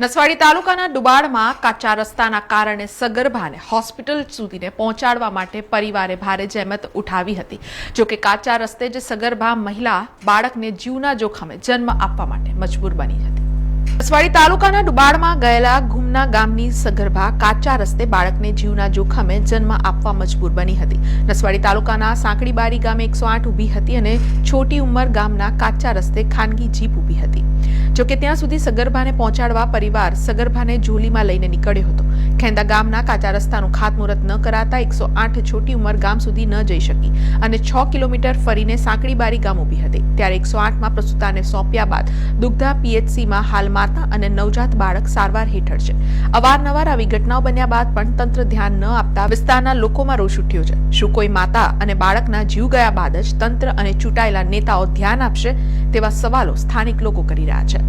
નસવાડી તાલુકાના ડુબાડમાં કાચા રસ્તાના કારણે સગર્ભાને હોસ્પિટલ સુધીને પહોંચાડવા માટે પરિવારે ભારે જહેમત ઉઠાવી હતી. જોકે કાચા રસ્તે જ સગર્ભા મહિલા બાળકને જીવના જોખમે જન્મ આપવા માટે મજબૂર બની હતી. નસવાડી તાલુકાના ડુબાડમાં ગયેલા ઘુમના ગામની સગર્ભા કાચા રસ્તે બાળકને જીવના જોખમે જન્મ આપવા મજબૂર બની હતી. નસવાડી તાલુકાના સાંકડીબારી ગામે એકસો આઠ ઊભી હતી અને છોટી ઉંમર ગામના કાચા રસ્તે ખાનગી જીપ ઊભી હતી. જોકે ત્યાં સુધી સગર્ભાને પહોંચાડવા પરિવાર સગર્ભાને ઝોલીમાં લઈને નીકળ્યો હતો. ખેંદા ગામના કાચા રસ્તાનું ખાતમુહૂર્ત ન કરાતા એકસો આઠ છોટી ઉંમર ગામ સુધી ન જઈ શકી અને છ કિલોમીટર ફરીને સાંકડીબારી ગામ ઊભી હતી. ત્યારે એકસો આઠમાં પ્રસૂતાને સોંપ્યા બાદ દુગ્ધા પીએચસીમાં હાલ માતા અને નવજાત બાળક સારવાર હેઠળ છે. અવારનવાર આવી ઘટનાઓ બન્યા બાદ પણ તંત્ર ધ્યાન ન આપતા વિસ્તારના લોકોમાં રોષ ઉઠ્યો છે. શું કોઈ માતા અને બાળકના જીવ ગયા બાદ જ તંત્ર અને ચૂંટાયેલા નેતાઓ ધ્યાન આપશે તેવા સવાલો સ્થાનિક લોકો કરી રહ્યા છે.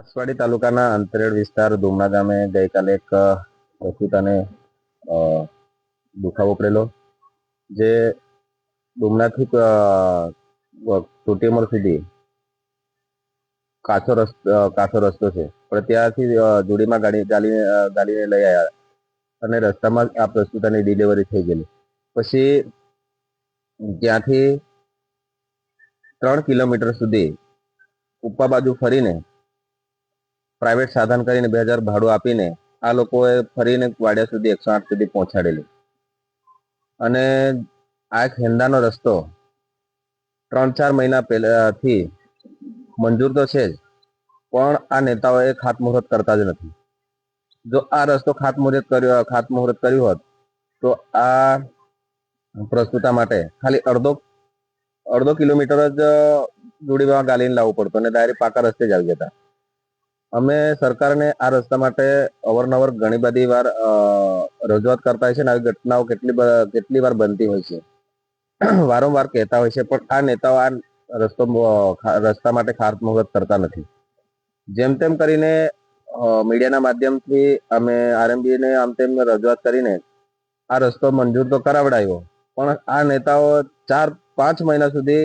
અસવાડી તાલુકાના અંતરેડ વિસ્તાર દુમણા ગામે ગઈકાલે એક અ, પ્રસૂતાને દુખાવો પડેલો જે છોટી ઉંમર સુધી કાચો રસ્તો કાચો રસ્તો છે. પણ ત્યાંથી જોડીમાં ગાડી ગાલીને ગાલીને લઈ આવ્યા અને રસ્તામાં આ પ્રસ્તુતાની ડિલિવરી થઈ ગયેલી. પછી ત્યાંથી ત્રણ કિલોમીટર સુધી ઉપા બાજુ ફરીને પ્રાઇવેટ સાધન કરીને બે હજાર ભાડું આપીને આ લોકોએ ફરીને વાડિયા સુધી એકસો આઠ સુધી પહોંચાડેલી. અને આ ખેંદાનો રસ્તો ત્રણ ચાર મહિના પહેલાથી મંજૂર તો છે જ, પણ આ નેતાઓએ ખાતમુહૂર્ત કરતા જ નથી. જો આ રસ્તો ખાતમુહૂર્ત કર્યો, ખાતમુહૂર્ત કર્યું હોત, તો આ પ્રસ્તુતા માટે ખાલી અડધો અડધો કિલોમીટર જ જોડીમાં ગાલીને લાવવું પડતું અને ડાયરેક્ટ પાકા રસ્તે જ આવી જતા અમે સરકારને આ રસ્તા માટે અવારનવાર ઘણી બધી વાર રજૂઆત કરતા હોય છે અને આવી ઘટનાઓ કેટલી કેટલી વાર બનતી હોય છે. વારંવાર કહેતા હોય છે, પણ આ નેતાઓ આ રસ્તો રસ્તા માટે ખાતમુહૂર્ત કરતા નથી. જેમ તેમ કરીને મીડિયાના માધ્યમથી અમે આરએમબી ને આમ તેમ રજૂઆત કરીને આ રસ્તો મંજૂર તો કરાવડાયો, પણ આ નેતાઓ ચાર પાંચ મહિના સુધી